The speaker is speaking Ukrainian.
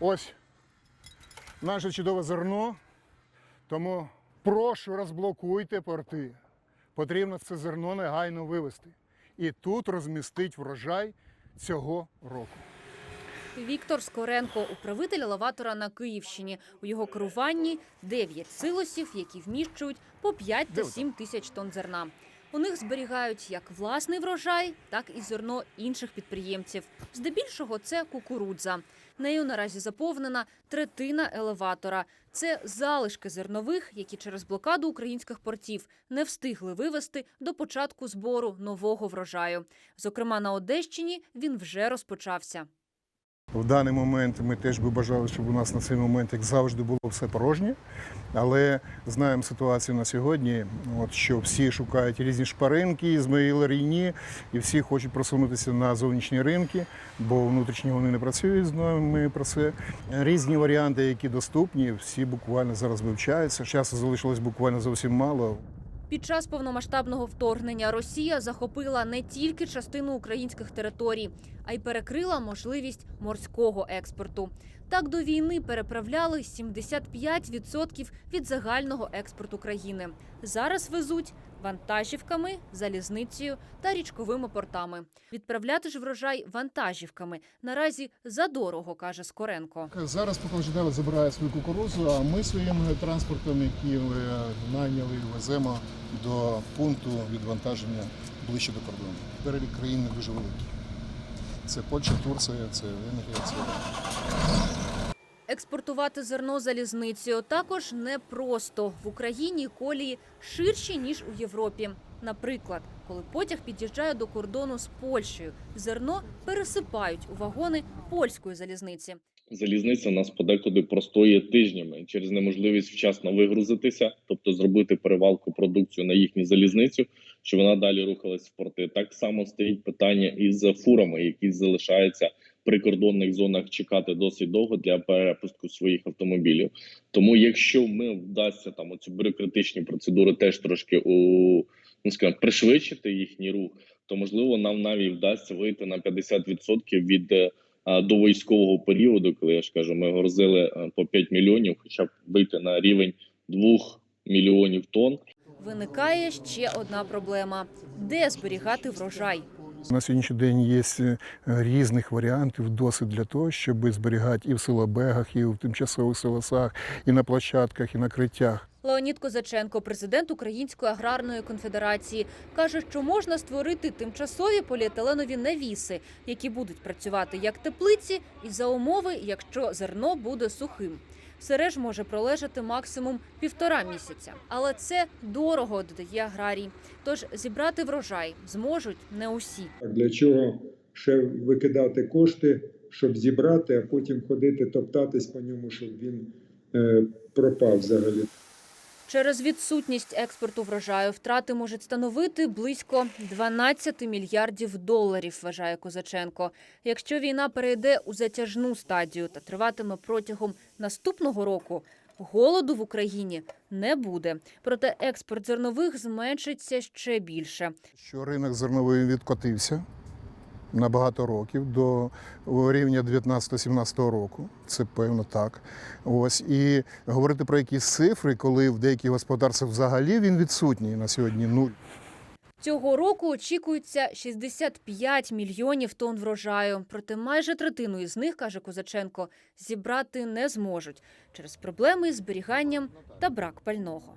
Ось наше чудове зерно. Тому прошу розблокуйте порти. Потрібно це зерно негайно вивезти. І тут розмістить врожай цього року. Віктор Скоренко, управитель елеватора на Київщині. У його керуванні 9 силосів, які вміщують по 5 Де та ви 7 тисяч тонн зерна. У них зберігають як власний врожай, так і зерно інших підприємців. Здебільшого це кукурудза. Нею наразі заповнена третина елеватора. Це залишки зернових, які через блокаду українських портів не встигли вивезти до початку збору нового врожаю. Зокрема, на Одещині він вже розпочався. В даний момент ми теж би бажали, щоб у нас на цей момент, як завжди, було все порожнє. Але знаємо ситуацію на сьогодні, от, що всі шукають різні шпаринки, Ізмаїл Рійні, і всі хочуть просунутися на зовнішні ринки, бо внутрішні вони не працюють, знаємо ми про це. Різні варіанти, які доступні, всі буквально зараз вивчаються. Часу залишилось буквально зовсім мало. Під час повномасштабного вторгнення Росія захопила не тільки частину українських територій, а й перекрила можливість морського експорту. Так до війни переправляли 75% від загального експорту країни. Зараз везуть вантажівками, залізницею та річковими портами. Відправляти ж врожай вантажівками наразі задорого, каже Скоренко. Зараз Поколжидава забирає свою кукурудзу, а ми своїм транспортом, який ми найняли, веземо до пункту відвантаження ближче до кордону. Перелік країн не дуже великий. Це Польща, Турція, це Венгрія, це Експортувати зерно залізницею також непросто. В Україні колії ширші ніж у Європі. Наприклад, коли потяг під'їжджає до кордону з Польщею, зерно пересипають у вагони польської залізниці. Залізниця нас подекуди простоє тижнями через неможливість вчасно вигрузитися, тобто зробити перевалку продукцію на їхню залізницю, щоб вона далі рухалась в порти. Так само стоїть питання із фурами, які залишаються в прикордонних зонах чекати досить довго для перепуску своїх автомобілів. Тому, якщо ми вдасться там оці бюрократичні процедури теж трошки у ну скажімо, пришвидшити їхній рух, то можливо нам навіть вдасться вийти на 50% від е, до військового періоду, коли я ж кажу, ми грузили е, по 5 мільйонів, хоча б вийти на рівень 2 мільйонів тонн. Виникає ще одна проблема: де зберігати врожай? На сьогоднішній день є е, різних варіантів досить для того, щоб зберігати і в селобегах, і в тимчасових селосах, і на площадках, і на криттях. Леонід Козаченко, президент Української аграрної конфедерації, каже, що можна створити тимчасові поліетиленові навіси, які будуть працювати як теплиці, і за умови, якщо зерно буде сухим. Сереж може пролежати максимум півтора місяця, але це дорого, додає аграрій. Тож зібрати врожай зможуть не усі. Для чого ще викидати кошти, щоб зібрати, а потім ходити топтатись по ньому, щоб він е, пропав взагалі. Через відсутність експорту врожаю втрати можуть становити близько 12 мільярдів доларів, вважає Козаченко. Якщо війна перейде у затяжну стадію та триватиме протягом наступного року, голоду в Україні не буде. Проте експорт зернових зменшиться ще більше. Що ринок зерновий відкотився на багато років до рівня 19-17 року. Це певно так. Ось і говорити про якісь цифри, коли в деяких господарствах взагалі він відсутній на сьогодні нуль. Цього року очікується 65 мільйонів тонн врожаю. Проте майже третину із них, каже Козаченко, зібрати не зможуть через проблеми із зберіганням та брак пального.